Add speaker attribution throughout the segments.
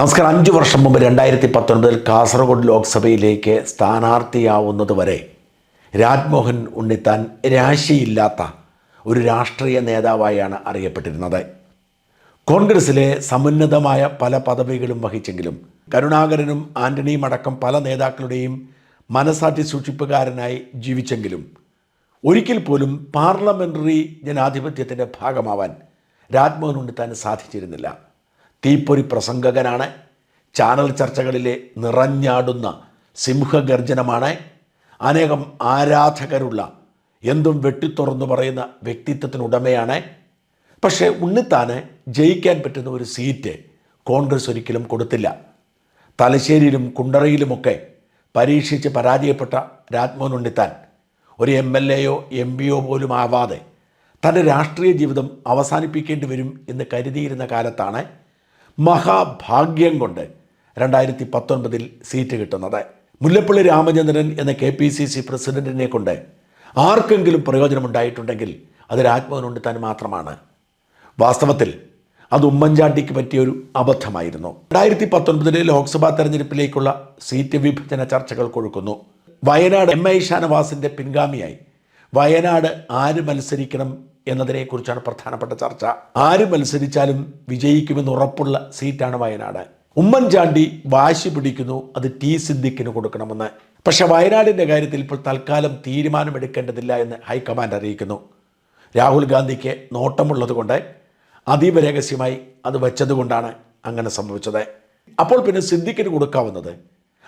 Speaker 1: നമസ്കാരം. അഞ്ച് വർഷം മുമ്പ് രണ്ടായിരത്തി പത്തൊൻപതിൽ കാസർഗോഡ് ലോക്സഭയിലേക്ക് സ്ഥാനാർത്ഥിയാവുന്നത് വരെ രാജ്മോഹൻ ഉണ്ണിത്താൻ രാശിയില്ലാത്ത ഒരു രാഷ്ട്രീയ നേതാവായാണ് അറിയപ്പെട്ടിരുന്നത്. കോൺഗ്രസിലെ സമുന്നതമായ പല പദവികളും വഹിച്ചെങ്കിലും കരുണാകരനും ആന്റണിയും അടക്കം പല നേതാക്കളുടെയും മനസാക്ഷി സൂക്ഷിപ്പുകാരനായി ജീവിച്ചെങ്കിലും ഒരിക്കൽ പോലും പാർലമെന്ററി ജനാധിപത്യത്തിന്റെ ഭാഗമാവാൻ രാജ്മോഹൻ ഉണ്ണിത്താൻ സാധിച്ചിരുന്നില്ല. തീപ്പൊരി പ്രസംഗകനാണ്. ചാനൽ ചർച്ചകളിലെ നിറഞ്ഞാടുന്ന സിംഹഗർജനമാണ്. അനേകം ആരാധകരുള്ള എന്തും വെട്ടിത്തുറന്നു പറയുന്ന വ്യക്തിത്വത്തിനുടമയാണ്. പക്ഷേ ഉണ്ണിത്താന് ജയിക്കാൻ പറ്റുന്ന ഒരു സീറ്റ് കോൺഗ്രസ് ഒരിക്കലും കൊടുത്തില്ല. തലശ്ശേരിയിലും കുണ്ടറയിലുമൊക്കെ പരീക്ഷിച്ച് പരാജയപ്പെട്ട രാജ്മോഹൻ ഉണ്ണിത്താൻ ഒരു എം എൽ എയോ എം പിയോ പോലും ആവാതെ തന്റെ രാഷ്ട്രീയ ജീവിതം അവസാനിപ്പിക്കേണ്ടി വരും എന്ന് കരുതിയിരുന്ന കാലത്താണ് മഹാഭാഗ്യം കൊണ്ട് രണ്ടായിരത്തി പത്തൊൻപതിൽ സീറ്റ് കിട്ടുന്നത്. മുല്ലപ്പള്ളി രാമചന്ദ്രൻ എന്ന കെ പി സി സി പ്രസിഡന്റിനെ കൊണ്ട് ആർക്കെങ്കിലും പ്രയോജനമുണ്ടായിട്ടുണ്ടെങ്കിൽ അത് രാജ്മോഹൻ താൻ മാത്രമാണ്. വാസ്തവത്തിൽ അത് ഉമ്മൻചാണ്ടിക്ക് പറ്റിയൊരു അബദ്ധമായിരുന്നു. രണ്ടായിരത്തി പത്തൊൻപതിലെ ലോക്സഭാ തെരഞ്ഞെടുപ്പിലേക്കുള്ള സീറ്റ് വിഭജന ചർച്ചകൾ കൊഴുക്കുന്നു. വയനാട് എം ഐ ഷാനവാസിന്റെ പിൻഗാമിയായി. വയനാട് ആര് മത്സരിക്കണം എന്നതിനെക്കുറിച്ചാണ് പ്രധാനപ്പെട്ട ചർച്ച. ആര് മത്സരിച്ചാലും വിജയിക്കുമെന്ന് ഉറപ്പുള്ള സീറ്റാണ് വയനാട്. ഉമ്മൻചാണ്ടി വാശി പിടിക്കുന്നു അത് ടി സിദ്ദിഖിന് കൊടുക്കണമെന്ന്. പക്ഷെ വയനാടിന്റെ കാര്യത്തിൽ ഇപ്പോൾ തൽക്കാലം തീരുമാനമെടുക്കേണ്ടതില്ല എന്ന് ഹൈക്കമാൻഡ് അറിയിക്കുന്നു. രാഹുൽ ഗാന്ധിക്ക് നോട്ടമുള്ളതുകൊണ്ട് അതീവ രഹസ്യമായി അത് വെച്ചതുകൊണ്ടാണ് അങ്ങനെ സംഭവിച്ചത്. അപ്പോൾ പിന്നെ സിദ്ദിഖിന് കൊടുക്കാവുന്നത്?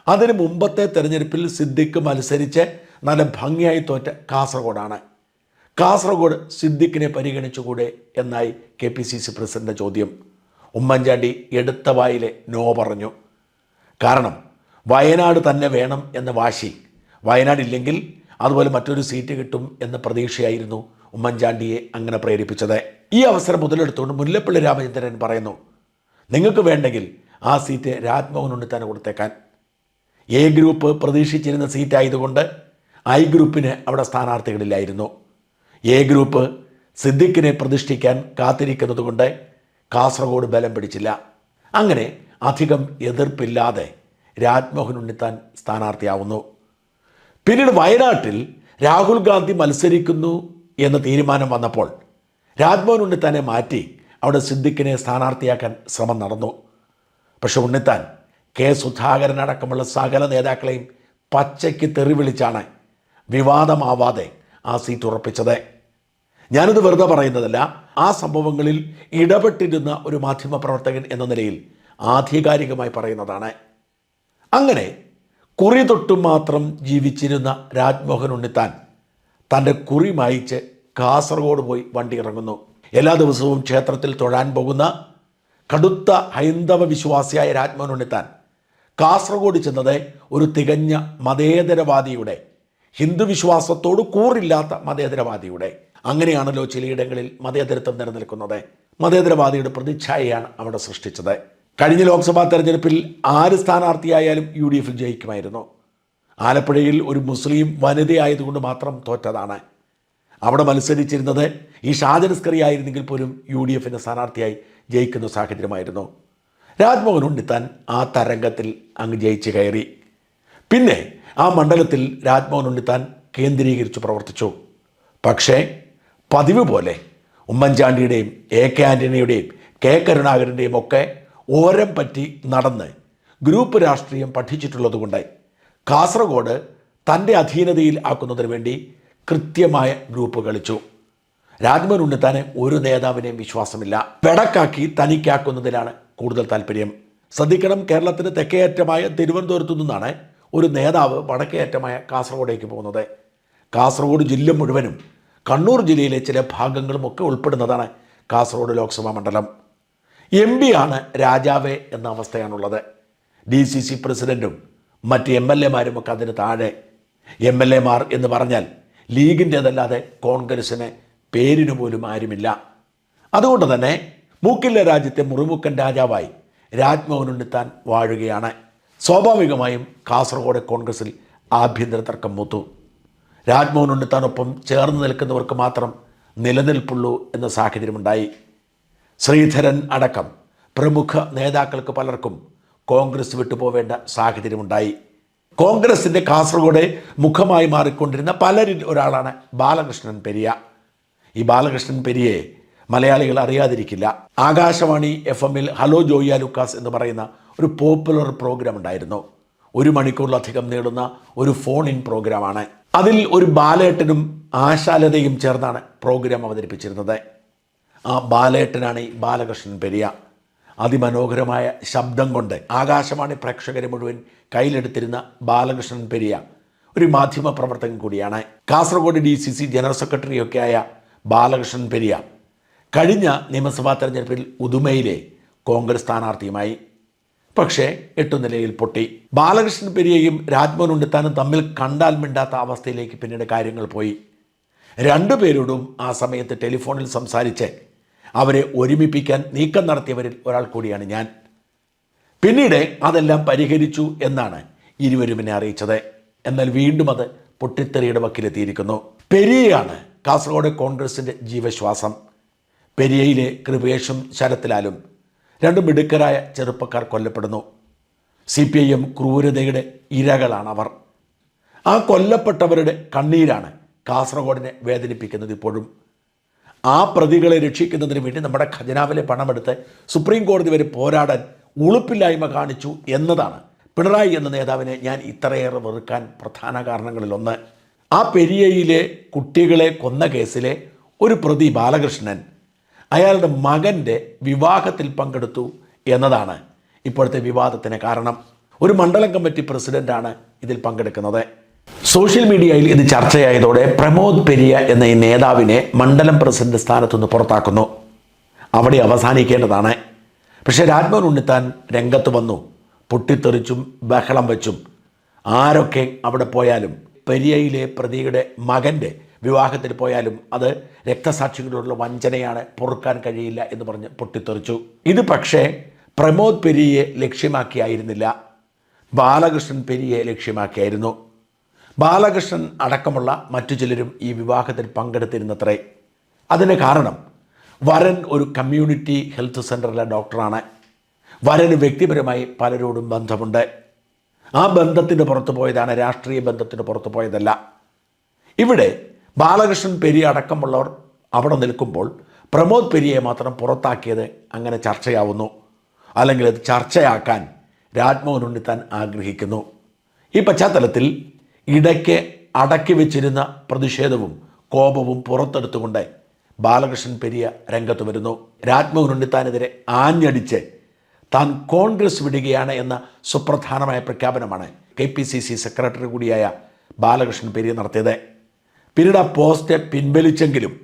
Speaker 1: അതിന് മുമ്പത്തെ തെരഞ്ഞെടുപ്പിൽ സിദ്ദിഖ് മത്സരിച്ച് നല്ല ഭംഗിയായി തോറ്റ കാസർഗോഡാണ്. കാസർഗോഡ് സിദ്ദിഖിനെ പരിഗണിച്ചുകൂടെ എന്നായി K P C C president ചോദ്യം. ഉമ്മൻചാണ്ടി എടുത്ത വായിലെ നോ പറഞ്ഞു. കാരണം വയനാട് തന്നെ വേണം എന്ന വാശി. വയനാടില്ലെങ്കിൽ അതുപോലെ മറ്റൊരു സീറ്റ് കിട്ടും എന്ന പ്രതീക്ഷയായിരുന്നു ഉമ്മൻചാണ്ടിയെ അങ്ങനെ പ്രേരിപ്പിച്ചത്. ഈ അവസരം മുതലെടുത്തുകൊണ്ട് മുല്ലപ്പള്ളി രാമചന്ദ്രൻ പറയുന്നു നിങ്ങൾക്ക് വേണ്ടെങ്കിൽ ആ സീറ്റ് രാജ്മോഹൻ ഉണ്ണിത്താൻ കൊടുത്തേക്കാൻ. എ ഗ്രൂപ്പ് പ്രതീക്ഷിച്ചിരുന്ന സീറ്റായതുകൊണ്ട് ഐ ഗ്രൂപ്പിന് അവിടെ സ്ഥാനാർത്ഥികളില്ലായിരുന്നു. എ ഗ്രൂപ്പ് സിദ്ദിഖിനെ പ്രതിഷ്ഠിക്കാൻ കാത്തിരിക്കുന്നതുകൊണ്ട് കാസർഗോഡ് ബലം പിടിച്ചില്ല. അങ്ങനെ അധികം എതിർപ്പില്ലാതെ രാജ്മോഹൻ ഉണ്ണിത്താൻ സ്ഥാനാർത്ഥിയാവുന്നു. പിന്നീട് വയനാട്ടിൽ രാഹുൽ ഗാന്ധി മത്സരിക്കുന്നു എന്ന തീരുമാനം വന്നപ്പോൾ രാജ്മോഹൻ ഉണ്ണിത്താനെ മാറ്റി അവിടെ സിദ്ദിഖിനെ സ്ഥാനാർത്ഥിയാക്കാൻ ശ്രമം നടന്നു. പക്ഷെ ഉണ്ണിത്താൻ കെ സുധാകരൻ അടക്കമുള്ള സകല നേതാക്കളെയും പച്ചയ്ക്ക് തെറിവിളിച്ചാണ് വിവാദമാവാതെ ആ സീറ്റ് ഉറപ്പിച്ചത്. ഞാനിത് വെറുതെ പറയുന്നതല്ല ആ സംഭവങ്ങളിൽ ഇടപെട്ടിരുന്ന ഒരു മാധ്യമ പ്രവർത്തകൻ എന്ന നിലയിൽ ആധികാരികമായി പറയുന്നതാണ്. അങ്ങനെ കുറി തൊട്ട് മാത്രം ജീവിച്ചിരുന്ന രാജ്മോഹൻ ഉണ്ണിത്താൻ തന്റെ കുറി മായിച്ച് കാസർഗോഡ് പോയി വണ്ടി ഇറങ്ങുന്നു. എല്ലാ ദിവസവും ക്ഷേത്രത്തിൽ തൊഴാൻ പോകുന്ന കടുത്ത ഹൈന്ദവ വിശ്വാസിയായ രാജ്മോഹൻ ഉണ്ണിത്താൻ കാസർഗോഡ് ചെന്നത് ഒരു തികഞ്ഞ മതേതരവാദിയുടെ ഹിന്ദു വിശ്വാസത്തോട് കൂറില്ലാത്ത മതേതരവാദിയുടെ. അങ്ങനെയാണല്ലോ ചിലയിടങ്ങളിൽ മതേതരത്വം നിലനിൽക്കുന്നത്. മതേതരവാദിയുടെ പ്രതിച്ഛായയാണ് അവിടെ സൃഷ്ടിച്ചത്. കഴിഞ്ഞ ലോക്സഭാ തെരഞ്ഞെടുപ്പിൽ ആര് സ്ഥാനാർത്ഥിയായാലും യു ഡി എഫിൽ ജയിക്കുമായിരുന്നു. ആലപ്പുഴയിൽ ഒരു മുസ്ലിം വനിതയായതുകൊണ്ട് മാത്രം തോറ്റതാണ്. അവിടെ മത്സരിച്ചിരുന്നത് ഈ ഷാജനസ്കറി ആയിരുന്നെങ്കിൽ പോലും യു ഡി എഫിന്റെ സ്ഥാനാർത്ഥിയായി ജയിക്കുന്ന സാഹചര്യമായിരുന്നു. രാജ്മോഹൻ ഉണ്ണിത്താൻ ആ തരംഗത്തിൽ അങ്ങ് ജയിച്ച് കയറി. പിന്നെ ആ മണ്ഡലത്തിൽ രാജ്മോഹൻ ഉണ്ണിത്താൻ കേന്ദ്രീകരിച്ച് പ്രവർത്തിച്ചു. പക്ഷേ പതിവ് പോലെ ഉമ്മൻചാണ്ടിയുടെയും എ കെ ആന്റണിയുടെയും കെ കരുണാകരന്റെയും ഒക്കെ ഓരം പറ്റി നടന്ന് ഗ്രൂപ്പ് രാഷ്ട്രീയം പഠിച്ചിട്ടുള്ളതുകൊണ്ട് കാസർഗോഡ് തന്റെ അധീനതയിൽ ആക്കുന്നതിന് വേണ്ടി കൃത്യമായ ഗ്രൂപ്പ് കളിച്ചു. രാജ്മോഹൻ ഉണ്ണിത്താന് ഒരു നേതാവിനെയും വിശ്വാസമില്ല. വെടക്കാക്കി തനിക്കാക്കുന്നതിലാണ് കൂടുതൽ താല്പര്യം. ശ്രദ്ധിക്കണം കേരളത്തിന് തെക്കേയറ്റമായ തിരുവനന്തപുരത്തു നിന്നാണ് ഒരു നേതാവ് വടക്കേയറ്റമായ കാസർഗോഡേക്ക് പോകുന്നത്. കാസർഗോഡ് ജില്ല മുഴുവനും കണ്ണൂർ ജില്ലയിലെ ചില ഭാഗങ്ങളും ഒക്കെ ഉൾപ്പെടുന്നതാണ് കാസർഗോഡ് ലോക്സഭാ മണ്ഡലം. എം പി ആണ് രാജാവേ എന്ന അവസ്ഥയാണുള്ളത്. ഡി സി സി പ്രസിഡന്റും മറ്റ് എം എൽ എമാരും ഒക്കെ അതിന് താഴെ. എം എൽ എമാർ എന്ന് പറഞ്ഞാൽ ലീഗിന്റേതല്ലാതെ കോൺഗ്രസ്സിന് പേരിന് പോലും ആരുമില്ല. അതുകൊണ്ട് തന്നെ മൂക്കില്ല രാജ്യത്തെ മുറിമുക്കൻ രാജാവായി രാജ്മോഹൻ ഉണ്ണിത്താൻ വാഴുകയാണ്. സ്വാഭാവികമായും കാസർഗോഡ് കോൺഗ്രസിൽ ആഭ്യന്തര തർക്കം മൂത്തു. രാജ്മോഹൻ ഉണ്ണിത്താനൊപ്പം ചേർന്ന് നിൽക്കുന്നവർക്ക് മാത്രം നിലനിൽപ്പുള്ളൂ എന്ന സാഹചര്യമുണ്ടായി. ശ്രീധരൻ അടക്കം പ്രമുഖ നേതാക്കൾക്ക് പലർക്കും കോൺഗ്രസ് വിട്ടുപോവേണ്ട സാഹചര്യമുണ്ടായി. കോൺഗ്രസിന്റെ കാസർഗോഡ് മുഖമായി മാറിക്കൊണ്ടിരുന്ന പലരിൽ ഒരാളാണ് ബാലകൃഷ്ണൻ പെരിയ. ഈ ബാലകൃഷ്ണൻ പെരിയെ മലയാളികൾ അറിയാതിരിക്കില്ല. ആകാശവാണി എഫ് എമ്മിൽ ഹലോ ജോയിയ ലുക്കാസ് എന്ന് പറയുന്ന ഒരു പോപ്പുലർ പ്രോഗ്രാം ഉണ്ടായിരുന്നു. ഒരു മണിക്കൂറിലധികം നീളുന്ന ഒരു ഫോൺ ഇൻ പ്രോഗ്രാമാണ് അതിൽ ഒരു ബാലേട്ടനും ആശാലതയും ചേർന്നാണ് പ്രോഗ്രാം അവതരിപ്പിച്ചിരുന്നത്. ആ ബാലേട്ടനാണ് ഈ ബാലകൃഷ്ണൻ പെരിയ. അതിമനോഹരമായ ശബ്ദം കൊണ്ട് ആകാശവാണി പ്രേക്ഷകരെ മുഴുവൻ കയ്യിലെടുത്തിരുന്ന ബാലകൃഷ്ണൻ പെരിയ ഒരു മാധ്യമ പ്രവർത്തകൻ കൂടിയാണ്. Kasaragod D C C general സെക്രട്ടറിയൊക്കെയായ Balakrishnan Periya കഴിഞ്ഞ നിയമസഭാ തെരഞ്ഞെടുപ്പിൽ ഉദുമയിലെ കോൺഗ്രസ് സ്ഥാനാർത്ഥിയുമായി. പക്ഷേ എട്ടു നിലയിൽ പൊട്ടി. ബാലകൃഷ്ണൻ പെരിയയും രാജ്മോഹൻ ഉണ്ണിത്താനും തമ്മിൽ കണ്ടാൽ മിണ്ടാത്ത അവസ്ഥയിലേക്ക് പിന്നീട് കാര്യങ്ങൾ പോയി. രണ്ടു രണ്ടുപേരോടും ആ സമയത്ത് ടെലിഫോണിൽ സംസാരിച്ച് അവരെ ഒരുമിപ്പിക്കാൻ നീക്കം നടത്തിയവരിൽ ഒരാൾ കൂടിയാണ് ഞാൻ. പിന്നീട് അതെല്ലാം പരിഹരിച്ചു എന്നാണ് ഇരുവരും എന്നെ അറിയിച്ചത്. എന്നാൽ വീണ്ടും അത് പൊട്ടിത്തെറിയുടെ വക്കിലെത്തിയിരിക്കുന്നു. പെരിയയാണ് കാസർഗോഡ് കോൺഗ്രസിന്റെ ജീവശ്വാസം. പെരിയയിലെ കൃപേഷും ശരത്ലാലും രണ്ട് മിടുക്കരായ ചെറുപ്പക്കാർ കൊല്ലപ്പെടുന്നു. സി പി ഐ എം ക്രൂരതയുടെ ഇരകളാണ് അവർ. ആ കൊല്ലപ്പെട്ടവരുടെ കണ്ണീരാണ് കാസർഗോഡിനെ വേദനിപ്പിക്കുന്നത് ഇപ്പോഴും. ആ പ്രതികളെ രക്ഷിക്കുന്നതിന് വേണ്ടി നമ്മുടെ ഖജനാവിലെ പണമെടുത്ത് സുപ്രീം കോടതി വരെ പോരാടാൻ ഉളുപ്പില്ലായ്മ കാണിച്ചു എന്നതാണ് പിണറായി എന്ന നേതാവിനെ ഞാൻ ഇത്രയേറെ വെറുക്കാൻ പ്രധാന കാരണങ്ങളിലൊന്ന്. ആ പെരിയയിലെ കുട്ടികളെ കൊന്ന കേസിലെ ഒരു പ്രതി ബാലകൃഷ്ണൻ അയാളുടെ മകന്റെ വിവാഹത്തിൽ പങ്കെടുത്തു എന്നതാണ് ഇപ്പോഴത്തെ വിവാദത്തിന് കാരണം. ഒരു മണ്ഡലം കമ്മിറ്റി പ്രസിഡന്റാണ് ഇതിൽ പങ്കെടുക്കുന്നത്. സോഷ്യൽ മീഡിയയിൽ ഇത് ചർച്ചയായതോടെ പ്രമോദ് പെരിയ എന്ന ഈ നേതാവിനെ മണ്ഡലം പ്രസിഡന്റ് സ്ഥാനത്തുനിന്ന് പുറത്താക്കുന്നു. അവിടെ അവസാനിക്കേണ്ടതാണ്. പക്ഷേ രാജ്മോഹൻ ഉണ്ണിത്താൻ രംഗത്ത് വന്നു. പൊട്ടിത്തെറിച്ചും ബഹളം വെച്ചും. ആരൊക്കെ അവിടെ പോയാലും പെരിയയിലെ പ്രതിയുടെ മകന്റെ വിവാഹത്തിൽ പോയാലും അത് രക്തസാക്ഷികളോടുള്ള വഞ്ചനയാണ് പൊറുക്കാൻ കഴിയില്ല എന്ന് പറഞ്ഞ് പൊട്ടിത്തെറിച്ചു. ഇത് പക്ഷേ പ്രമോദ് പെരിയെ ലക്ഷ്യമാക്കിയായിരുന്നില്ല. ബാലകൃഷ്ണൻ പെരിയെ ലക്ഷ്യമാക്കിയായിരുന്നു. ബാലകൃഷ്ണൻ അടക്കമുള്ള മറ്റു ചിലരും ഈ വിവാഹത്തിൽ പങ്കെടുത്തിരുന്നത്രേ. അതിന് കാരണം വരൻ ഒരു കമ്മ്യൂണിറ്റി ഹെൽത്ത് സെന്ററിലെ ഡോക്ടറാണ്. വരന് വ്യക്തിപരമായി പലരോടും ബന്ധമുണ്ട്. ആ ബന്ധത്തിന് പുറത്തു പോയതാണ് രാഷ്ട്രീയ ബന്ധത്തിന് പുറത്തു പോയതല്ല. ഇവിടെ ബാലകൃഷ്ണൻ പെരിയ അടക്കമുള്ളവർ അവിടെ നിൽക്കുമ്പോൾ പ്രമോദ് പെരിയെ മാത്രം പുറത്താക്കിയത് അങ്ങനെ ചർച്ചയാവുന്നു. അല്ലെങ്കിൽ അത് ചർച്ചയാക്കാൻ രാജ്മോഹൻ ഉണ്ണിത്താൻ ആഗ്രഹിക്കുന്നു. ഈ പശ്ചാത്തലത്തിൽ ഇടയ്ക്ക് അടക്കി വെച്ചിരുന്ന പ്രതിഷേധവും കോപവും പുറത്തെടുത്തുകൊണ്ട് ബാലകൃഷ്ണൻ പെരിയ രംഗത്ത് വരുന്നു. രാജ്മോഹൻ ഉണ്ണിത്താനെതിരെ ആഞ്ഞടിച്ച് താൻ കോൺഗ്രസ് വിടുകയാണ് എന്ന സുപ്രധാനമായ പ്രഖ്യാപനമാണ് K P C C secretary കൂടിയായ ബാലകൃഷ്ണൻ പെരിയ നടത്തിയത്. പിന്നീട് ആ പോസ്റ്റ് പിൻവലിച്ചെങ്കിലും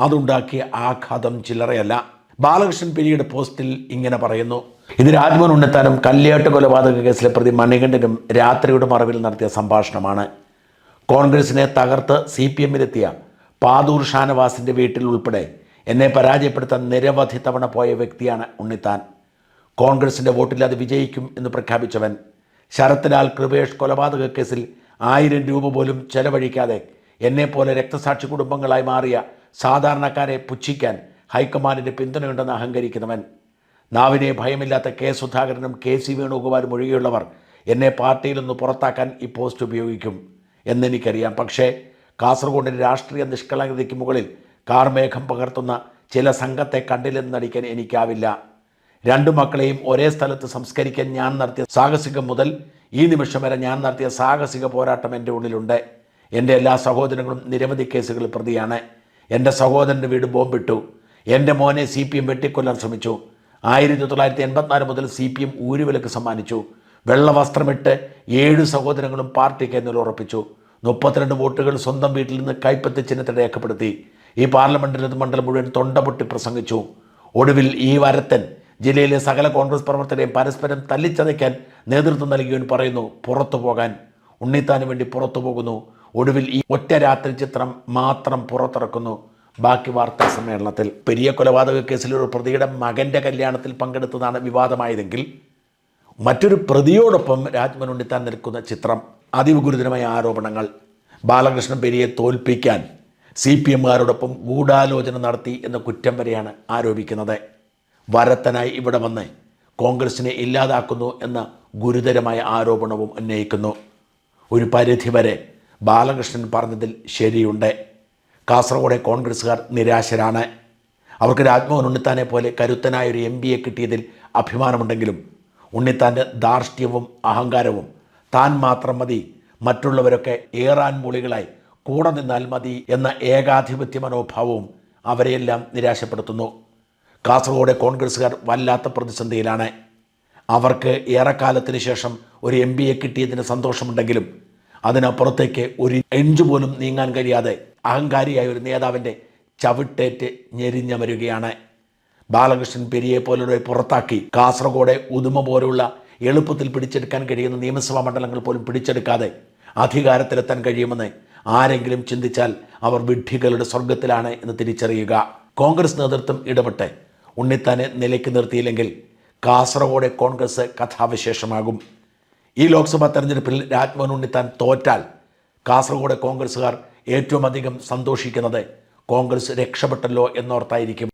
Speaker 1: അതുണ്ടാക്കിയ ആഘാതം ചില്ലറയല്ല. ബാലകൃഷ്ണൻ പിരിയുടെ പോസ്റ്റിൽ ഇങ്ങനെ പറയുന്നു. ഇത് രാജ്മോഹൻ ഉണ്ണിത്താനും കല്യാട്ട് കൊലപാതക കേസിലെ പ്രതി മണികണ്ഠനും രാത്രിയുടെ മറവിൽ നടത്തിയ സംഭാഷണമാണ്. കോൺഗ്രസിനെ തകർത്ത് സി പി എമ്മിലെത്തിയ പാതൂർ ഷാനവാസിന്റെ വീട്ടിൽ ഉൾപ്പെടെ എന്നെ പരാജയപ്പെടുത്താൻ നിരവധി തവണ പോയ വ്യക്തിയാണ് ഉണ്ണിത്താൻ. കോൺഗ്രസിന്റെ വോട്ടില്ലാതെ വിജയിക്കും എന്ന് പ്രഖ്യാപിച്ചവൻ. ശരത്ലാൽ കൃപേഷ് കൊലപാതക കേസിൽ ആയിരം രൂപ പോലും ചെലവഴിക്കാതെ എന്നെപ്പോലെ രക്തസാക്ഷി കുടുംബങ്ങളായി മാറിയ സാധാരണക്കാരെ പുച്ഛിക്കാൻ ഹൈക്കമാൻഡിന്റെ പിന്തുണയുണ്ടെന്ന് അഹങ്കരിക്കുന്നവൻ. നാവിനെ ഭയമില്ലാത്ത കെ സുധാകരനും കെ സി വേണുഗോപാലും ഒഴികെയുള്ളവർ എന്നെ പാർട്ടിയിൽ നിന്ന് പുറത്താക്കാൻ ഈ പോസ്റ്റ് ഉപയോഗിക്കും എന്നെനിക്കറിയാം. പക്ഷേ കാസർഗോഡിന്റെ രാഷ്ട്രീയ നിഷ്കളങ്കതയ്ക്ക് മുകളിൽ കാർമേഘം പകർത്തുന്ന ചില സംഘത്തെ കണ്ടില്ലെന്ന് നടിക്കാൻ എനിക്കാവില്ല. രണ്ടു മക്കളെയും ഒരേ സ്ഥലത്ത് സംസ്കരിക്കാൻ ഞാൻ നടത്തിയ സാഹസികം മുതൽ ഈ നിമിഷം വരെ ഞാൻ നടത്തിയ സാഹസിക പോരാട്ടം എന്റെ ഉള്ളിലുണ്ട്. എന്റെ എല്ലാ സഹോദരങ്ങളും നിരവധി കേസുകളിൽ പ്രതിയാണ്. എന്റെ സഹോദരന്റെ വീട് ബോംബിട്ടു. എന്റെ മോനെ സി പി എം വെട്ടിക്കൊല്ലാൻ ശ്രമിച്ചു. ആയിരത്തി തൊള്ളായിരത്തി എൺപത്തിനാല് മുതൽ സി പി എം ഊരുവിലക്ക് സമ്മാനിച്ചു. വെള്ളവസ്ത്രമിട്ട് ഏഴ് സഹോദരങ്ങളും പാർട്ടി കേന്ദ്രം ഉറപ്പിച്ചു. മുപ്പത്തിരണ്ട് വോട്ടുകൾ സ്വന്തം വീട്ടിൽ നിന്ന് കൈപ്പത്തി ചിഹ്നത്തിൽ രേഖപ്പെടുത്തി. ഈ പാർലമെന്റിൽ മണ്ഡലം മുഴുവൻ തൊണ്ടപൊട്ടി പ്രസംഗിച്ചു. ഒടുവിൽ ഈ വരത്തൻ ജില്ലയിലെ സകല കോൺഗ്രസ് പ്രവർത്തകരെയും പരസ്പരം തല്ലിച്ചതയ്ക്കാൻ നേതൃത്വം നൽകിയവൻ പറയുന്നു പുറത്തു പോകാൻ. ഉണ്ണിത്താന് വേണ്ടി പുറത്തു പോകുന്നു. ഒടുവിൽ ഈ ഒറ്റ രാത്രി ചിത്രം മാത്രം പുറത്തിറക്കുന്നു. ബാക്കി വാർത്താ സമ്മേളനത്തിൽ പെരിയ കൊലപാതക കേസിൽ ഒരു പ്രതിയുടെ മകന്റെ കല്യാണത്തിൽ പങ്കെടുത്തതാണ് വിവാദമായതെങ്കിൽ മറ്റൊരു പ്രതിയോടൊപ്പം രാജ്മൻ ഉണ്ണിത്താൻ നിൽക്കുന്ന ചിത്രം അതീവ ഗുരുതരമായ ആരോപണങ്ങൾ. ബാലകൃഷ്ണൻ പെരിയെ തോൽപ്പിക്കാൻ സി പി എമ്മുകാരോടൊപ്പം ഗൂഢാലോചന നടത്തി എന്ന കുറ്റം വരെയാണ് ആരോപിക്കുന്നത്. വരത്തനായി ഇവിടെ വന്ന് കോൺഗ്രസിനെ ഇല്ലാതാക്കുന്നു എന്ന ഗുരുതരമായ ആരോപണവും ഉന്നയിക്കുന്നു. ഒരു പരിധിവരെ ബാലകൃഷ്ണൻ പറഞ്ഞതിൽ ശരിയുണ്ട്. കാസർഗോഡെ കോൺഗ്രസ്സുകാർ നിരാശരാണ്. അവർക്ക് രാജ്മോഹൻ ഉണ്ണിത്താനെ പോലെ കരുത്തനായ ഒരു എം കിട്ടിയതിൽ അഭിമാനമുണ്ടെങ്കിലും ഉണ്ണിത്താന്റെ ധാർഷ്ട്യവും അഹങ്കാരവും താൻ മാത്രം മതി മറ്റുള്ളവരൊക്കെ ഏറാൻ മൂളികളായി കൂടെ നിന്നാൽ മതി എന്ന ഏകാധിപത്യ മനോഭാവവും അവരെയെല്ലാം നിരാശപ്പെടുത്തുന്നു. കാസർഗോഡ് കോൺഗ്രസ്സുകാർ വല്ലാത്ത പ്രതിസന്ധിയിലാണ്. അവർക്ക് ഏറെക്കാലത്തിന് ശേഷം ഒരു എം പിയെ കിട്ടിയതിന് സന്തോഷമുണ്ടെങ്കിലും അതിനപ്പുറത്തേക്ക് ഒരു എഞ്ചു പോലും നീങ്ങാൻ കഴിയാതെ അഹങ്കാരിയായ ഒരു നേതാവിന്റെ ചവിട്ടേറ്റ് ഞെരിഞ്ഞമരുകയാണ് ബാലകൃഷ്ണൻ പെരിയെ പോലുള്ളവരെ പുറത്താക്കി കാസർഗോഡ് ഉദുമ പോലുള്ള എളുപ്പത്തിൽ പിടിച്ചെടുക്കാൻ കഴിയുന്ന നിയമസഭാ മണ്ഡലങ്ങൾ പോലും പിടിച്ചെടുക്കാതെ അധികാരത്തിലെത്താൻ കഴിയുമെന്ന് ആരെങ്കിലും ചിന്തിച്ചാൽ അവർ വിഡ്ഢികളുടെ സ്വർഗത്തിലാണ് എന്ന് തിരിച്ചറിയുക. കോൺഗ്രസ് നേതൃത്വം ഇടപെട്ട് ഉണ്ണിത്താനെ നിലയ്ക്ക് നിർത്തിയില്ലെങ്കിൽ കാസർഗോഡ് കോൺഗ്രസ് കഥാവിശേഷമാകും. ഈ ലോക്സഭാ തെരഞ്ഞെടുപ്പിൽ രാജ്മോഹൻ ഉണ്ണിത്താൻ തോറ്റാൽ കാസർഗോഡ് കോൺഗ്രസ്സുകാർ ഏറ്റവും അധികം സന്തോഷിക്കുന്നത് കോൺഗ്രസ് രക്ഷപ്പെട്ടല്ലോ എന്നോർത്തായിരിക്കും.